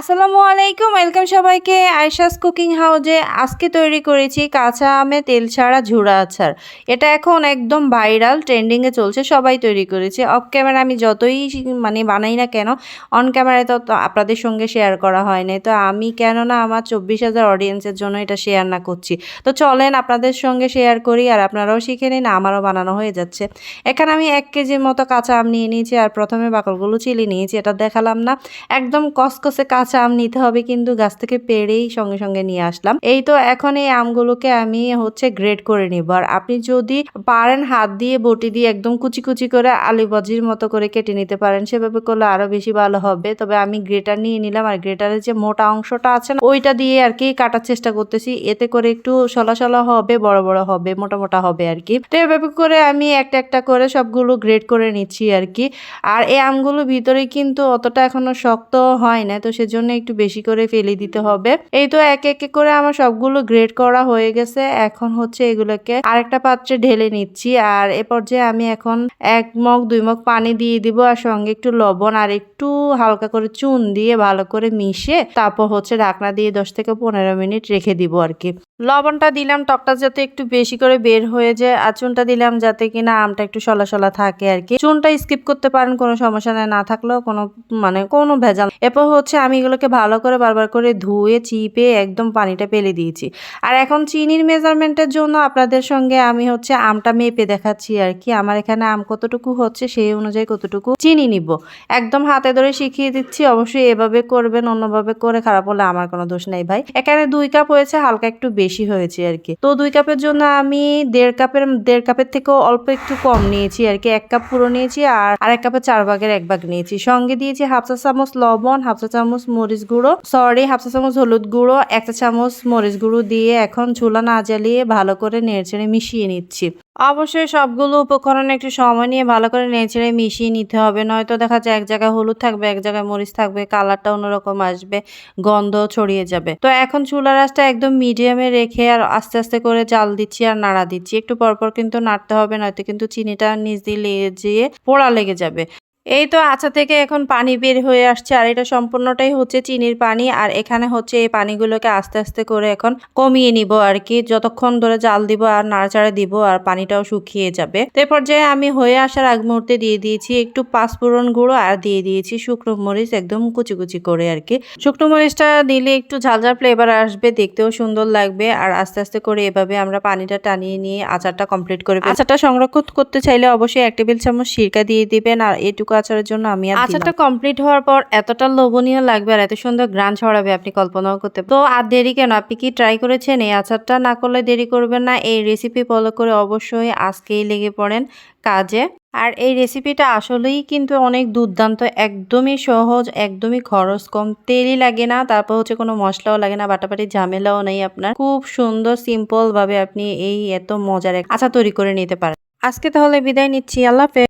আসসালামু আলাইকুম, ওয়েলকাম সবাইকে আয়শাস কুকিং হাউজে আজকে তৈরি করেছি কাঁচা আমে তেল ছাড়া ঝুড়া আচার। এটা এখন একদম ভাইরাল, ট্রেন্ডিংয়ে চলছে, সবাই তৈরি করেছে। অফ ক্যামেরা আমি যতই মানে বানাই না কেন, অন ক্যামেরায় তো আপনাদের সঙ্গে শেয়ার করা হয় নাই। তো আমি কেন না আমার চব্বিশ হাজার অডিয়েন্সের জন্য এটা শেয়ার না করছি। তো চলেন আপনাদের সঙ্গে শেয়ার করি আর আপনারাও শিখে নিন, আমারও বানানো হয়ে যাচ্ছে। এখানে আমি এক কেজির মতো কাঁচা আম নিয়ে নিয়েছি আর প্রথমে বাকলগুলো চিলি নিয়েছি, এটা দেখালাম না। একদম কসকসে কাঁচা আম নিতে হবে কিন্তু গাছ থেকে পেড়েই সঙ্গে সঙ্গে নিয়ে আসলাম। এই তো এখন এই আমগুলোকে আমি হচ্ছে গ্রেড করে নিব। আর আপনি যদি পারেন হাত দিয়ে, বটি দিয়ে একদম কুচি কুচি করে আলু ভাজির মতো করে কেটে নিতে পারেন, সেভাবে করলে আরও বেশি ভালো হবে। তবে আমি গ্রেটার নিয়ে নিলাম আর গ্রেটারের যে মোটা অংশটা আছে না, ওইটা দিয়ে আর কি কাটার চেষ্টা করতেছি। এতে করে একটু সলা সলা হবে, বড় বড় হবে, মোটা মোটা হবে আর কি। তো এভাবে করে আমি একটা একটা করে সবগুলো গ্রেড করে নিচ্ছি আর কি। আর এই আমগুলো ভিতরে কিন্তু অতটা এখনও শক্ত হয় না, তো সেজন্য একটু বেশি করে ফেলে দিতে হবে। এই তো এক এক করে আমার সবগুলো গ্রেড করা হয়ে গেছে। এখন হচ্ছে এগুলোকে আরেকটা পাত্রে ঢেলে নিচ্ছি। আর এ পর্যায়ে আমি এখন এক মগ, দুই মগ পানি দিয়ে দিব আর সঙ্গে একটু লবণ আর একটু হালকা করে চুন দিয়ে ভালো করে মিশে তারপর হচ্ছে ঢাকনা দিয়ে দশ থেকে পনেরো মিনিট রেখে দিব আর কি। লবণটা দিলাম, টকটা যাতে একটু বেশি করে বের হয়ে যায়, আর চুনটা দিলাম যাতে কিনা আমটা একটু সলা সলা থাকে আর কি। চুনটা স্কিপ করতে পারেন, কোনো সমস্যা না থাকলেও কোনো মানে কোনো ভেজাল এরপর হচ্ছে আমি এগুলোকে ভালো করে বারবার করে ধুয়ে, চিপে একদম পানিটা পেলে দিয়েছি। আর এখন চিনির মেজারমেন্টের জন্য আপনাদের সঙ্গে আমি হচ্ছে আমটা মেপে দেখাচ্ছি আর কি। আমার এখানে আম কতটুকু হচ্ছে সেই অনুযায়ী কতটুকু চিনি নিব। একদম হাতে ধরে শিখিয়ে দিচ্ছি, অবশ্যই এভাবে করবেন, অন্যভাবে করে খারাপ হলে আমার কোনো দোষ নেই ভাই। এখানে দুই কাপ হয়েছে, হালকা একটু বেশি হয়েছে আর কি। তো দুই কাপের জন্য আমি দেড় কাপের দেড় কাপের থেকেও অল্প একটু কম নিয়েছি আর কি। এক কাপ পুরো নিয়েছি আর আর এক কাপের চার ভাগের এক ভাগ নিয়েছি। সঙ্গে দিয়েছি হাফ চা চামচ লবণ, হাফ চা চামচ মরিচ গুঁড়ো সরি হাফ চা চামচ হলুদ গুঁড়ো একটা চামচ মরিচ গুঁড়ো দিয়ে এখন চুলা না জ্বালিয়ে ভালো করে নেড়েচেড়ে মিশিয়ে নিচ্ছি। অবশ্যই সবগুলো উপকরণ একটু সময় নিয়ে ভালো করে নেড়েচেড়ে মিশিয়ে নিতে হবে। নয়তো দেখা যায় এক জায়গায় হলুদ থাকবে, এক জায়গায় মরিচ থাকবে, কালারটা অন্যরকম আসবে, গন্ধ ছড়িয়ে যাবে। তো এখন চুলা আঁচটা একদম মিডিয়ামে রেখে আর আস্তে আস্তে করে জাল দিচ্ছি আর নাড়া দিচ্ছি। একটু পরপর কিন্তু নাড়তে হবে, নয়তো কিন্তু চিনিটা নিচ দিয়ে লেগে যেয়ে পোড়া লেগে যাবে। এই তো আচা থেকে এখন পানি বের হয়ে আসছে, আর এটা সম্পূর্ণটাই হচ্ছে চিনির পানি, আর এখানে হচ্ছে এই পানিগুলোকে আস্তে আস্তে করে এখন কমিয়ে নিব আর কি। যতক্ষণ ধরে জাল দিব আর নাড়াচাড়া দিব, আর পানিটাও শুকিয়ে যাবে। তো এ পর্যায়ে আমি হয়ে আসার আগ মুহূর্তে দিয়ে দিয়েছি একটু পাঁচফোড়ন গুঁড়ো, আর দিয়ে দিয়েছি শুকনো মরিচ একদম কুচি কুচি করে আর কি। শুকনো মরিচটা দিলে একটু ঝালঝাল ফ্লেভার আসবে, দেখতেও সুন্দর লাগবে, আর আস্তে আস্তে করে এভাবে আমরা পানিটা টানিয়ে নিয়ে আচারটা কমপ্লিট করে আচারটা সংরক্ষণ করতে চাইলে অবশ্যই এক টেবিল চামচ সিরকা দিয়ে দিবেন, আর এটুকু আচারের জন্য আমি আচারটা কমপ্লিট হওয়ার পর এতটা লোভনীয় লাগবে আর এত সুন্দর গ্রান ছড়াবে আপনি কল্পনাও করতে তো আর দেরি কেন? আপনি কি ট্রাই করেছেন? এই আচারটা না করলে দেরি করবেন না। এই রেসিপি ফলো করে অবশ্যই আজকেই লেগে পড়েন কাজে। আর এই রেসিপিটা আসলেই কিন্তু অনেক দুর্দান্ত, একদমই সহজ, একদমই খরচ কম, তেলই লাগে না, তারপর হচ্ছে কোনো মশলাও লাগে না বাটাবাটি ঝামেলাও নেই আপনার। খুব সুন্দর সিম্পল ভাবে আপনি এই এত মজার আচার তৈরি করে নিতে পারেন। আজকে তাহলে বিদায় নিচ্ছি, আল্লাহ।